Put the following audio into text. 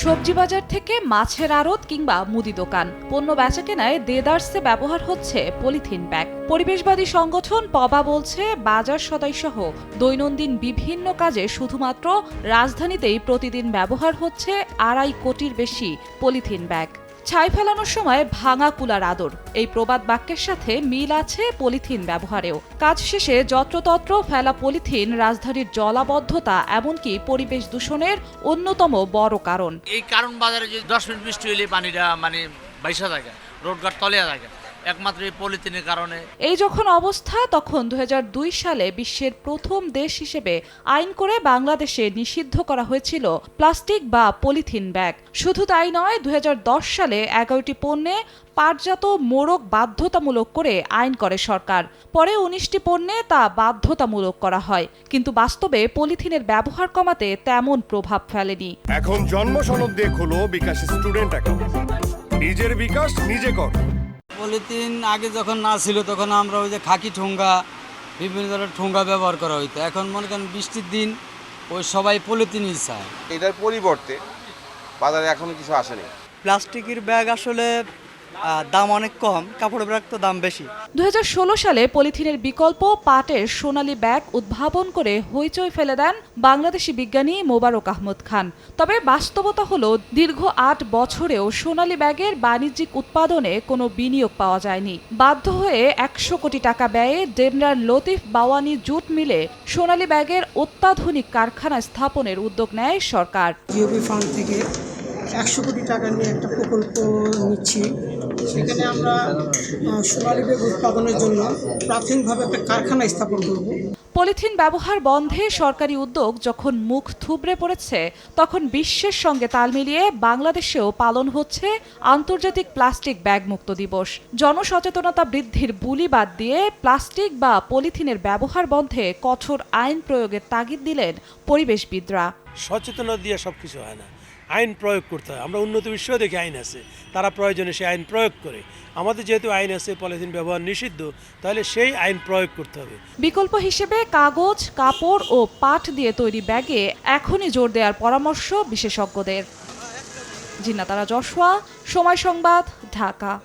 সবজি বাজার থেকে মাছের আড়ত কিংবা মুদি দোকান। পণ্য বেচা কেনায় দেদার্সে ব্যবহার হচ্ছে পলিথিন ব্যাগ। পরিবেশবাদী সংগঠন পবা বলছে, বাজার সদাই সহ দৈনন্দিন বিভিন্ন কাজে শুধুমাত্র রাজধানীতেই প্রতিদিন ব্যবহার হচ্ছে আড়াই কোটির বেশি পলিথিন ব্যাগ। ছাই ফেলানোর সময় ভাঙা কুলার আদর। এই প্রবাদ বাক্যের সাথে মিল আছে পলিথিন ব্যবহারেও। কাজ শেষে যত্রতত্র ফেলা পলিথিন রাজধানীর জলাবদ্ধতা, এমনকি পরিবেশ দূষণের অন্যতম বড় কারণ। এই কারণ বাজারে যে দশ মিনিট বৃষ্টি হলে পানিটা মানে বাইসা থাকে, রোডঘাট তলিয়া থাকে। একমাত্র এই পলিথিনের কারণে। এই যখন অবস্থা তখন দু সালে বিশ্বের প্রথম দেশ হিসেবে আইন করে বাংলাদেশে নিষিদ্ধ করা হয়েছিল প্লাস্টিক বা পলিথিন ব্যাগ। শুধু তাই নয় দু সালে এগারোটি পণ্যে পাটজাত মোড়ক বাধ্যতামূলক করে আইন করে সরকার। পরে উনিশটি পণ্যে তা বাধ্যতামূলক করা হয়। কিন্তু বাস্তবে পলিথিনের ব্যবহার কমাতে তেমন প্রভাব ফেলেনি। এখন জন্ম সনদ দিয়ে খোলো বিকাশ স্টুডেন্ট অ্যাকাউন্ট। নিজের বিকাশ নিজে কর। পলিথিন আগে যখন না ছিল তখন আমরা ওই যে খাকি ঠোঙ্গা বিভিন্ন ধরনের ঠোঙ্গা ব্যবহার করা হইতো। এখন মনে করেন বৃষ্টির দিন ওই সবাই পলিথিনই চায়। এটার পরিবর্তে বাজারে এখনও কিছু আসেনি। প্লাস্টিকের ব্যাগ আসলে দাম অনেক কম কাপড়ের ব্যাগ তো দাম বেশি। দু সালে পলিথিনের বিকল্প পাটের সোনালী ব্যাগ উদ্ভাবন করে হইচই ফেলে দেন বাংলাদেশি বিজ্ঞানী মোবারক আহমদ খান। তবে বাস্তবতা হলো দীর্ঘ আট বছরেও সোনালী ব্যাগের বাণিজ্যিক উৎপাদনে কোনো বিনিয়োগ পাওয়া যায়নি। বাধ্য হয়ে একশো কোটি টাকা ব্যয়ে ডেমরার লতিফ বাওয়ানি জুট মিলে সোনালী ব্যাগের অত্যাধুনিক কারখানা স্থাপনের উদ্যোগ নেয় সরকার। থেকে একশো কোটি টাকা নিয়ে একটা প্রকল্প নিচ্ছি। সেখানে আমরা সোনালী ব্যাগ উৎপাদনের জন্য প্রাথমিকভাবে একটা কারখানা স্থাপন করব। পলিথিন ব্যবহার বন্ধে সরকারি উদ্যোগ যখন মুখ থুবড়ে পড়েছে তখন বিশ্বের সঙ্গে তাল মিলিয়ে বাংলাদেশেও পালন হচ্ছে আন্তর্জাতিক প্লাস্টিক ব্যাগ মুক্ত দিবস। জনসচেতনতা বৃদ্ধির বুলি বাদ দিয়ে প্লাস্টিক বা পলিথিনের ব্যবহার বন্ধে কঠোর আইন প্রয়োগের তাগিদ দিলেন পরিবেশবিদরা। সচেতনতা দিয়ে সব কিছু হয় না। আইন প্রয়োগ করতে হয়। আমরা উন্নত বিশ্বেও দেখি আইন আছে। তারা প্রয়োজনে সেই আইন প্রয়োগ করে। আমাদের যেহেতু আইন আছে, পলিথিন ব্যবহার নিষিদ্ধ, তাহলে সেই আইন প্রয়োগ করতে হবে। বিকল্প হিসেবে কাগজ, কাপড় ও পাট দিয়ে তৈরি ব্যাগে এখনই জোর দেওয়ার পরামর্শ বিশেষজ্ঞদের। জিন্নাতারা যশোয়া সময় সংবাদ, ঢাকা।